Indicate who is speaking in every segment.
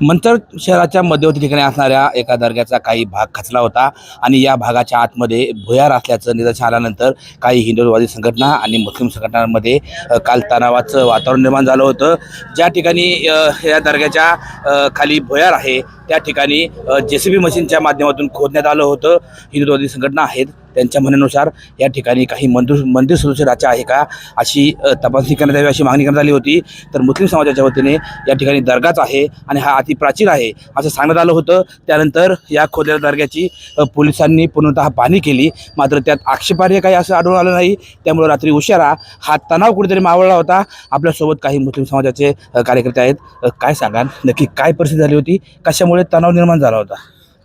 Speaker 1: मंचर शहराच्या मध्यवर्ती ठिकाणी असणाऱ्या एका दर्ग्याचा काही भाग खचला होता आणि या भागाच्या आतमध्ये भुयार असल्याचं निदर्शन आल्यानंतर काही हिंदुत्ववादी संघटना आणि मुस्लिम संघटनांमध्ये काल तणावाचं वातावरण निर्माण झालं होतं. ज्या ठिकाणी या दर्ग्याच्या खाली भुयार आहे त्या ठिकाणी जे सी बी मशीनच्या माध्यमातून खोदण्यात आलं होतं. हिंदुत्ववादी संघटना आहेत. त्यांच्या म्हणण्यानुसार या ठिकाणी काही मंदिर मंदिर सदस्यराच्या आहे का अशी तपासणी करण्यात यावी अशी मागणी करण्यात आली होती. तर मुस्लिम समाजाच्या वतीने या ठिकाणी दर्गाच आहे आणि हा अतिप्राचीन आहे असं सांगण्यात आलं होतं. त्यानंतर या खोदलेल्या दर्ग्याची पोलिसांनी पूर्णतः पाहणी केली. मात्र त्यात आक्षेपार्ह काही असं आढळून आलं नाही. त्यामुळे रात्री उशिरा हा तणाव कुठेतरी मावळला होता. आपल्यासोबत काही मुस्लिम समाजाचे कार्यकर्ते आहेत. काय सांगाल? नक्की काय परिस्थिती झाली होती? कशामुळे तणाव निर्माण झाला होता?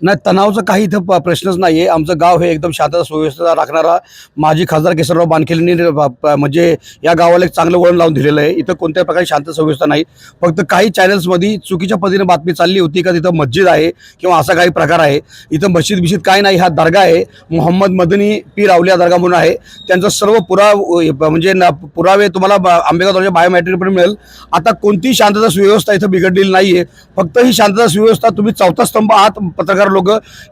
Speaker 2: नाही तणावचा काही इथं प- प्रश्नच नाही आहे आमचं गाव हे एकदम शांतता सुव्यवस्था राखणारा माजी खासदार केसरराव बानखेलेंनी प- प- म्हणजे या गावाला एक चांगलं वळण लावून दिलेलं आहे. इथं कोणत्याही प्रकारे शांत सुव्यवस्था नाही. फक्त काही चॅनल्समध्ये चुकीच्या पद्धतीने बातमी चालली होती का तिथं मस्जिद आहे किंवा असा काही प्रकार आहे. इथं मस्जिद बिशीद काय नाही हा दर्गा आहे. मोहम्मद मदनी पीर अवलिया दर्गा म्हणून आहे. त्यांचं सर्व पुराव म्हणजे न- पुरावे तुम्हाला ब- आंबेगावच्या बायोमॅट्रिक पण मिळेल. आता कोणतीही शांतता सुव्यवस्था इथं बिघडलेली नाही आहे फक्त ही शांतता सुव्यवस्था तुम्ही चौथा स्तंभ आहात पत्रकार लोक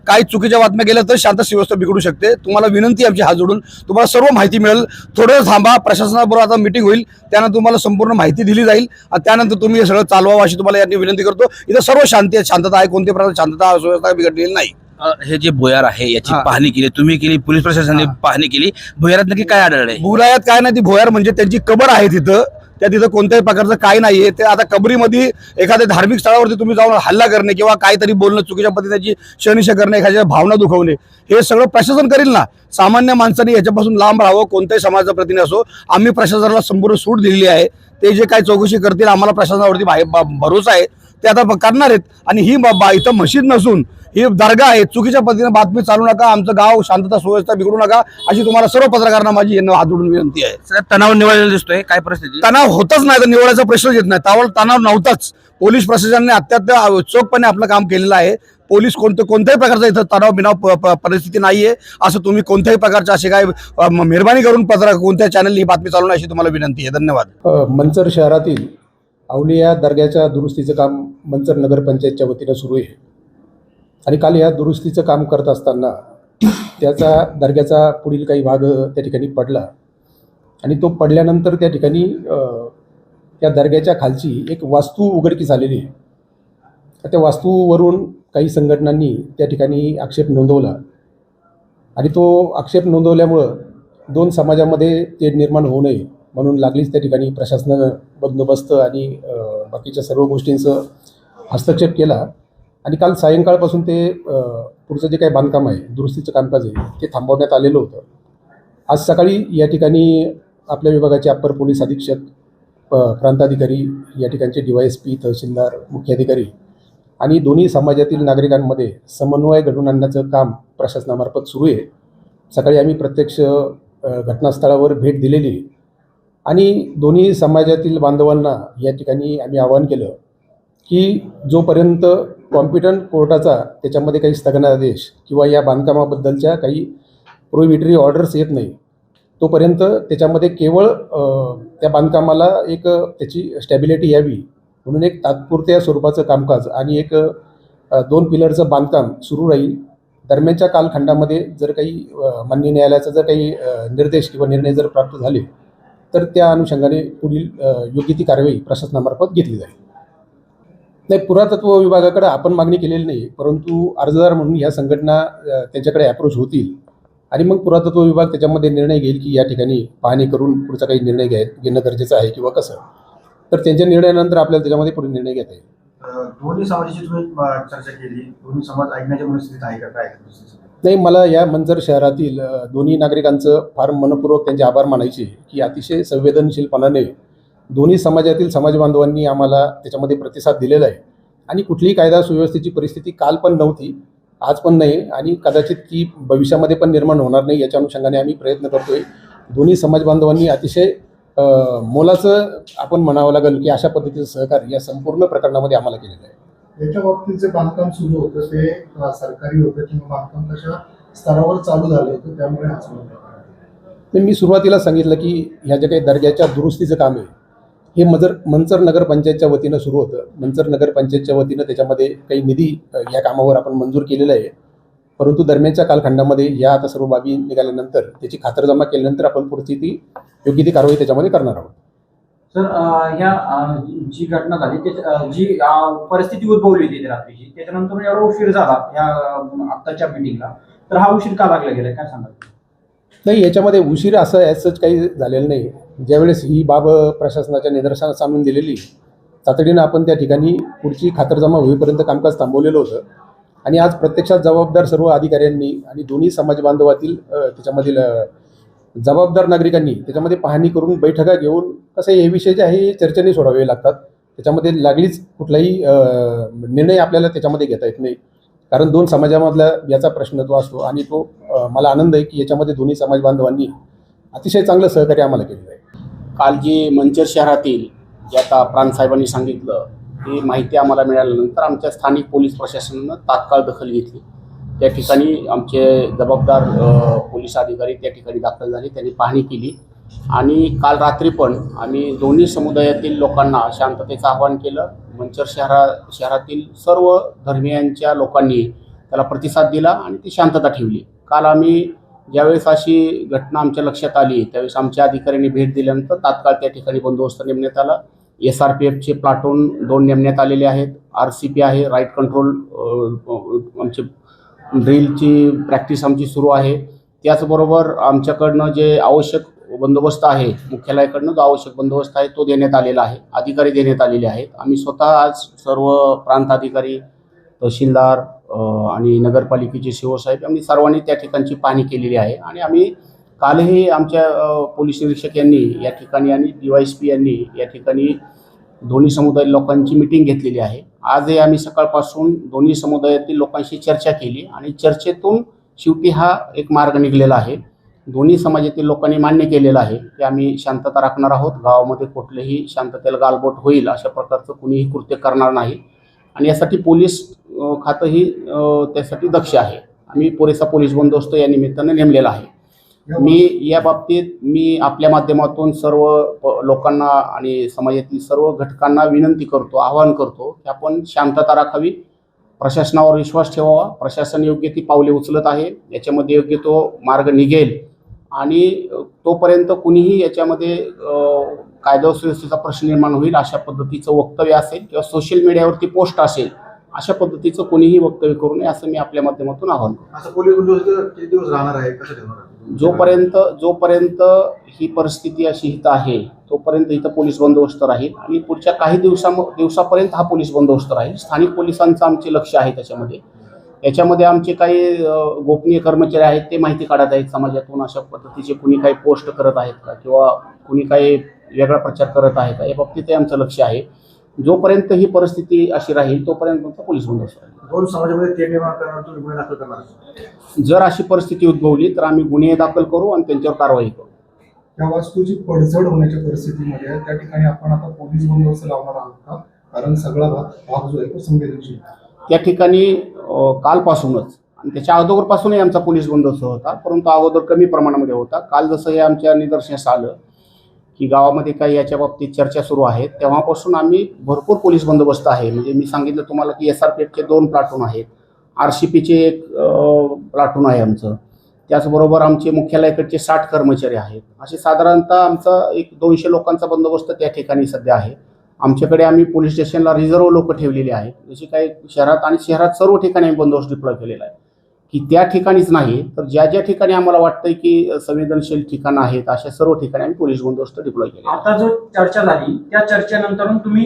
Speaker 2: काही चुकीच्या बातम्या गेल्या तर शांत सुव्यवस्था बिघडू शकते. तुम्हाला विनंती आमची हात जोडून. तुम्हाला सर्व माहिती मिळेल. थोडं थांबा. प्रशासनाबरोबर आता मिटिंग होईल. त्यानंतर तुम्हाला संपूर्ण माहिती दिली जाईल. आणि त्यानंतर तुम्ही हे सगळं चालवावं अशी तुम्हाला यांनी विनंती करतो. इथं सर्व शांती आहे शांतता आहे. कोणत्याही प्रकारची शांतता सुव्यवस्था बिघडलेली नाही.
Speaker 1: हे जे भुयार आहे याची. पाहणी केली. तुम्ही केली पोलीस प्रशासनाने पाहणी केली. भुयारात नक्की काय आढळलंय?
Speaker 2: बुरायात काय नाही ती भोयार म्हणजे त्यांची कबर आहे तिथं. त्या तिथं कोणत्याही प्रकारचं काय नाहीये. ते आता कबरीमध्ये एखाद्या धार्मिक स्थळावरती तुम्ही जाऊन हल्ला करणे किंवा काहीतरी बोलणं चुकीच्या पद्धतीची शनिशा करणे एखाद्या भावना दुखवणे हे सगळं प्रशासन करेल ना. सामान्य माणसाने याच्यापासून लांब राहावं कोणत्याही समाजाचा प्रतिनिधी असो. आम्ही प्रशासनाला संपूर्ण सूट दिलेली आहे. ते जे काही चौकशी करतील आम्हाला प्रशासनावरती भरोसा आहे. ते आता करणार आहेत. आणि ही ब- बा- इथं मशीद नसून ही दर्गा आहे. चुकीच्या पद्धतीने बातमी चालू नका. आमचं गाव शांतता सुव्यवस्था बिघडू नका. अशी तुम्हाला सर्व पत्रकारांना माझी यांना हात जोडून विनंती आहे.
Speaker 1: तणाव निवडलेला दिसतोय. काय परिस्थिती?
Speaker 2: तणाव होतच नाही. तर निवडायचा प्रश्नच येत नाही. त्यावर तणाव नव्हताच. पोलीस प्रशासनाने अत्यंत चोखपणे आपलं काम केलेलं आहे. पोलीस कोणतं कोणत्याही प्रकारचा इथं तणाव बिनाव परिस्थिती नाहीये. असं तुम्ही कोणत्याही प्रकारचे असे काय मेहरबानी करून पत्र कोणत्या चॅनलनी ही बातमी चालवणं अशी तुम्हाला विनंती आहे. धन्यवाद.
Speaker 3: मंचर शहरातील अवलिया दर्ग्याच्या दुरुस्तीचं काम मंचर नगरपंचायतच्या वतीनं सुरू आहे. आणि काल या दुरुस्तीचं काम करत असताना त्याचा दर्ग्याचा पुढील काही भाग त्या ठिकाणी पडला. आणि तो पडल्यानंतर त्या ठिकाणी त्या दर्ग्याच्या खालची एक वास्तू उघडकीस आलेली आहे. त्या वास्तूवरून काही संघटनांनी त्या ठिकाणी आक्षेप नोंदवला. आणि तो आक्षेप नोंदवल्यामुळं दोन समाजामध्ये ते निर्माण होऊ नये. म्हणून लागलीच त्या ठिकाणी प्रशासनानं बंदोबस्त आणि बाकीच्या सर्व गोष्टींचं हस्तक्षेप केला. आणि काल सायंकाळपासून ते पुढचं जे काही बांधकाम आहे दुरुस्तीचं कामकाज आहे ते थांबवण्यात आलेलं होतं. आज सकाळी या ठिकाणी आपल्या विभागाचे अप्पर पोलीस अधीक्षक प- प्रांताधिकारी या ठिकाणचे डी वाय एस पी तहसीलदार मुख्याधिकारी आणि दोन्ही समाजातील नागरिकांमध्ये समन्वय घडवून आणण्याचं काम प्रशासनामार्फत सुरू आहे. सकाळी आम्ही प्रत्यक्ष घटनास्थळावर भेट दिलेली आहे. आणि दोन्ही समाजातील बांधवांना या ठिकाणी आम्ही आवाहन केलं की जोपर्यंत कॉम्पिटंट कोर्टाचा त्याच्यामध्ये काही स्थगनादेश किंवा या बांधकामाबद्दलच्या काही प्रोहिबिटरी ऑर्डर्स येत नाही तोपर्यंत त्याच्यामध्ये केवळ त्या बांधकामाला एक त्याची स्टॅबिलिटी यावी म्हणून एक तात्पुरत्या स्वरूपाचं कामकाज आणि एक दोन पिलरचं बांधकाम सुरू राहील. दरम्यानच्या कालखंडामध्ये जर काही मान्य न्यायालयाचा जर काही निर्देश किंवा निर्णय जर प्राप्त झाले तर त्या अनुषंगाने पुढील योग्य ती कारवाई प्रशासनामार्फत घेतली जाईल. नाही पुरातत्व विभागाकडे आपण मागणी केलेली नाही परंतु अर्जदार म्हणून या संघटना त्यांच्याकडे अप्रोच होतील. आणि मग पुरातत्व विभाग त्याच्यामध्ये निर्णय घेईल की या ठिकाणी पाहणी करून पुढचा काही निर्णय घ्याय घेणं गरजेचं आहे किंवा कसं. तर त्यांच्या निर्णयानंतर आपल्याला त्याच्यामध्ये पुढे निर्णय घेता येईल.
Speaker 4: दोन्ही समाजाची तुम्ही चर्चा केली. दोन्ही समाज ऐकण्याच्या मनस्थितीत आहे का? काय
Speaker 3: नाही मला या मंजर शहरातील दोन्ही नागरिकांचं फार मनपूर्वक त्यांचे आभार मानायचे की अतिशय संवेदनशीलपणाने दोन्ही समाजातील समाजबांधवांनी आम्हाला त्याच्यामध्ये प्रतिसाद दिलेला आहे. आणि कुठलीही कायदा सुव्यवस्थेची परिस्थिती काल पण नव्हती आज पण नाही आणि कदाचित ती भविष्यामध्ये पण निर्माण होणार नाही याच्या अनुषंगाने आम्ही प्रयत्न करतोय. दोन्ही समाजबांधवांनी अतिशय मोलाचं आपण म्हणावं लागेल की अशा पद्धतीचं सहकार्य या संपूर्ण प्रकरणामध्ये आम्हाला केलेलं आहे.
Speaker 5: याच्या बाबतीत जे बांधकाम सुरू होतं ते सरकारी होतं किंवा बांधकाम कशा स्तरावर चालू झालं होतं त्यामुळे हा
Speaker 3: तर मी सुरुवातीला सांगितलं की ह्या ज्या काही दर्ग्याच्या दुरुस्तीचं काम आहे हे मजर मंचर नगरपंचायतच्या वतीनं सुरू होतं. मंचर नगरपंचायतच्या वतीनं त्याच्यामध्ये काही निधी या कामावर आपण मंजूर केलेला आहे. परंतु दरम्यानच्या कालखंडामध्ये या आता सर्व बाबी निघाल्यानंतर त्याची खातरजमा केल्यानंतर आपण पुढची ती योग्य ती कारवाई त्याच्यामध्ये करणार आहोत.
Speaker 6: सर ह्या जी घटना झाली ते जी परिस्थिती उद्भवली होती रात्रीची त्याच्यानंतर एवढा उशीर झाला या आत्ताच्या मिटिंगला तर हा उशीर का लागला गेला काय सांगाल?
Speaker 3: नाही याच्यामध्ये उशीर असं ॲज काही झालेलं नाही. ज्यावेळेस ही बाब प्रशासनाच्या निदर्शनास आणून दिलेली तातडीनं आपण त्या ठिकाणी पुढची खातरजमा होईपर्यंत कामकाज थांबवलेलं होतं. आणि आज प्रत्यक्षात जबाबदार सर्व अधिकाऱ्यांनी आणि दोन्ही समाज बांधवातील त्याच्यामधील जबाबदार नागरिकांनी त्याच्यामध्ये पाहणी करून बैठका घेऊन कसं हे विषय जे आहे हे चर्चेने सोडावे लागतात. त्याच्यामध्ये लागलीच कुठलाही निर्णय आपल्याला त्याच्यामध्ये घेता येत नाही. कारण दोन समाजामधला याचा प्रश्न तो असतो आणि तो मला आनंद आहे की याच्यामध्ये दोन्ही समाज बांधवांनी अतिशय चांगलं सहकार्य आम्हाला केलेलं आहे.
Speaker 7: काल जी मंचर शहरातील जे आता प्राणसाहेबांनी सांगितलं ती माहिती आम्हाला मिळाल्यानंतर आमच्या स्थानिक पोलीस प्रशासनानं तात्काळ दखल घेतली. त्या ठिकाणी आमचे जबाबदार पोलीस अधिकारी त्या ठिकाणी दाखल झाले त्यांनी पाहणी केली. आणि काल रात्री पण आम्ही दोन्ही समुदायातील लोकांना शांततेचं आवाहन केलं. मंचर शहरा शहरातील सर्व धर्मियांच्या लोकांनी त्याला प्रतिसाद दिला आणि ती शांतता ठेवली. काल आम्ही ज्यावेळेस अशी घटना आमच्या लक्षात आली त्यावेळेस आमच्या अधिकाऱ्यांनी भेट दिल्यानंतर तात्काळ त्या ठिकाणी बंदोबस्त नेमण्यात आला. एस आर पी एफचे प्लाटून दोन नेमण्यात आलेले आहेत. आर सी पी आहे राईट कंट्रोल आमचे ड्रिलची प्रॅक्टिस आमची सुरू आहे. त्याचबरोबर आमच्याकडनं जे आवश्यक बंदोबस्त आहे मुख्यालयाकडनं जो आवश्यक बंदोबस्त आहे तो देण्यात आलेला आहे. अधिकारी देण्यात आलेले आहेत. आम्ही स्वतः आज सर्व प्रांताधिकारी तहसीलदार आणि नगरपालिकेचे शिवसाहेब आम्ही सर्वांनी त्या ठिकाणची पाहणी केलेली आहे. आणि आम्ही कालही आमच्या पोलीस निरीक्षक यांनी या ठिकाणी आणि डी वाय एस पी यांनी या ठिकाणी दोन्ही समुदाय लोकांची मिटिंग घेतलेली आहे. आजही आम्ही सकाळपासून दोन्ही समुदायातील लोकांशी चर्चा केली आणि चर्चेतून शेवटी हा एक मार्ग निघलेला आहे. दोन्ही समाजातील लोकांनी मान्य केलेलं आहे की आम्ही शांतता राखणार आहोत. गावामध्ये कुठलेही शांततेला गालबोट होईल अशा प्रकारचं कुणीही कृत्य करणार नाही. आणि यासाठी पोलीस खातंही त्यासाठी दक्ष आहे. आम्ही पुरेसा पोलीस बंदोबस्त या निमित्तानं नेमलेला आहे. मी या बाबतीत मी आपल्या माध्यमातून सर्व लोकांना आणि समाजातील सर्व घटकांना विनंती करतो आवाहन करतो की आपण शांतता राखावी. प्रशासनावर विश्वास ठेवावा. प्रशासन योग्य ती पावले उचलत आहे. याच्यामध्ये योग्य तो मार्ग निघेल. आणि तोपर्यंत कुणीही याच्यामध्ये कायदा सुव्यवस्थेचा प्रश्न निर्माण होईल अशा पद्धतीचं वक्तव्य असेल किंवा सोशल मीडियावरती पोस्ट असेल अशा पद्धतीचं कोणीही वक्तव्य करू नये असं मी आपल्या माध्यमातून आवाहन करतो.
Speaker 4: असं पोलीस बंदोबस्त किती दिवस राहणार आहे? कसं
Speaker 7: जोपर्यंत जोपर्यंत ही परिस्थिती अशी इथं आहे तोपर्यंत इथं पोलीस बंदोबस्त राहील. आणि पुढच्या काही दिवसा दिवसापर्यंत हा पोलीस बंदोबस्त राहील. स्थानिक पोलिसांचं आमचे लक्ष आहे त्याच्यामध्ये. याच्यामध्ये आमचे काही गोपनीय कर्मचारी आहेत ते माहिती काढत आहेत समाजातून अशा पद्धतीचे कुणी काही पोस्ट करत आहेत का? किंवा कुणी काही वेगळा प्रचार करत आहे का? या बाबतीतही आमचं लक्ष आहे. जोपर्यंत ही परिस्थिती अशी राहील तोपर्यंत आमचा पोलीस बंदोबस्त राहील.
Speaker 4: दोन समाजामध्ये तेढ निर्माण करणार तुम्ही गुन्हे दाखल करणार
Speaker 7: जर अशी परिस्थिती उद्भवली तर आम्ही गुन्हे दाखल करू आणि त्यांच्यावर कारवाई करू.
Speaker 5: त्या वास्तूची पडझड होण्याच्या परिस्थितीमध्ये त्या ठिकाणी आपण आता पोलीस बंदोबस्त लावणार आहोत का? कारण सगळा भाग भाग जो आहे तो संवेदनशील आहे.
Speaker 7: त्या ठिकाणी अ, कालपासूनच आणि त्याच्या अगोदरपासूनही आमचा पोलीस बंदोबस्त होता परंतु अगोदर कमी प्रमाणामध्ये होता. काल जसं हे आमच्या निदर्शनास आलं की गावामध्ये काही याच्या बाबतीत चर्चा सुरू आहेत. तेव्हापासून आम्ही भरपूर पोलीस बंदोबस्त आहे. म्हणजे मी सांगितलं तुम्हाला की एस आर पी एफचे दोन प्लाटून आहेत. आर सी पीचे एक प्लाटून आहे आमचं. त्याचबरोबर आमचे मुख्यालयाकडचे साठ कर्मचारी आहेत. असे साधारणतः आमचा एक दोनशे लोकांचा बंदोबस्त त्या ठिकाणी सध्या आहे. आमच्याकडे आम्ही पोलीस स्टेशनला रिझर्व्ह लोक ठेवलेले आहेत. जशी काही शहरात आणि शहरात सर्व ठिकाणी आम्ही बंदोबस्त डिप्लॉय केलेला आहे. की त्या ठिकाणीच नाही तर ज्या ज्या ठिकाणी आम्हाला वाटतंय की संवेदनशील ठिकाणं आहेत अशा सर्व ठिकाणी आम्ही पोलीस बंदोबस्त डिप्लॉय केले
Speaker 6: आता जो चर्चा झाली त्या चर्चेनंतर तुम्ही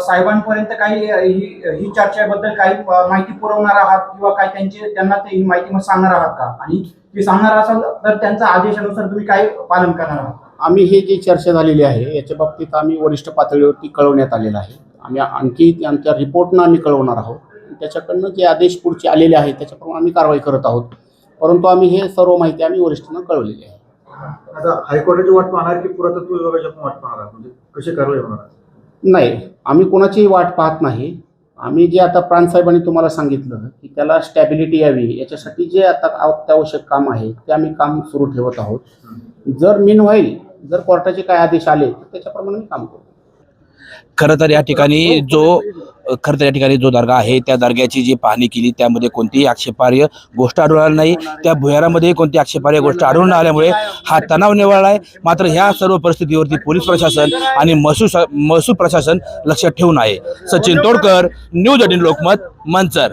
Speaker 6: साहेबांपर्यंत काही ही चर्चेबद्दल काही माहिती पुरवणार आहात किंवा काय त्यांचे त्यांना ते ही माहिती मग सांगणार आहात का? आणि ती सांगणार असाल तर त्यांच्या आदेशानुसार तुम्ही काय पालन करणार आहात?
Speaker 7: आम्ही हे जी चर्चा झालेली आहे याच्या बाबतीत आम्ही वरिष्ठ पातळीवरती कळवण्यात आलेलं आहे. आम्ही आणखी आमच्या रिपोर्टनं आम्ही कळवणार आहोत. त्याच्याकडनं जे आदेश पुढचे आलेले आहेत त्याच्याप्रमाणे आम्ही कारवाई करत आहोत. परंतु आम्ही हे सर्व माहिती आम्ही वरिष्ठांना कळवलेली आहे.
Speaker 4: आता हायकोर्टाची वाट पाहणार की पुरातत्व विभागाची आपण वाट पाहणार? म्हणजे कशी कारवाई होणार आहे?
Speaker 7: नाही आम्ही कोणाचीही वाट पाहत नाही. आम्ही जे आता प्राणसाहेबांनी तुम्हाला सांगितलं की त्याला स्टॅबिलिटी यावी याच्यासाठी जे आता अत्यावश्यक काम आहे ते आम्ही काम सुरू ठेवत आहोत. जर मीन होईल जर कोर्टाचे काय आदेश आले तर त्याच्याप्रमाणे मी काम करू.
Speaker 1: खरं तर या ठिकाणी जो खरं तर या ठिकाणी जो दर्गा आहे त्या दर्ग्याची जी पाहणी केली त्यामध्ये कोणतीही आक्षेपार्ह गोष्ट आढळून आली नाही. त्या भुयारामध्ये कोणती आक्षेपार्ह गोष्ट आढळून न आल्यामुळे हा तणाव निवळला आहे. मात्र ह्या सर्व परिस्थितीवरती पोलीस प्रशासन आणि महसूल महसूल प्रशासन लक्षात ठेवून आहे. Sachin Todkar news eighteen Lokmat Manchar.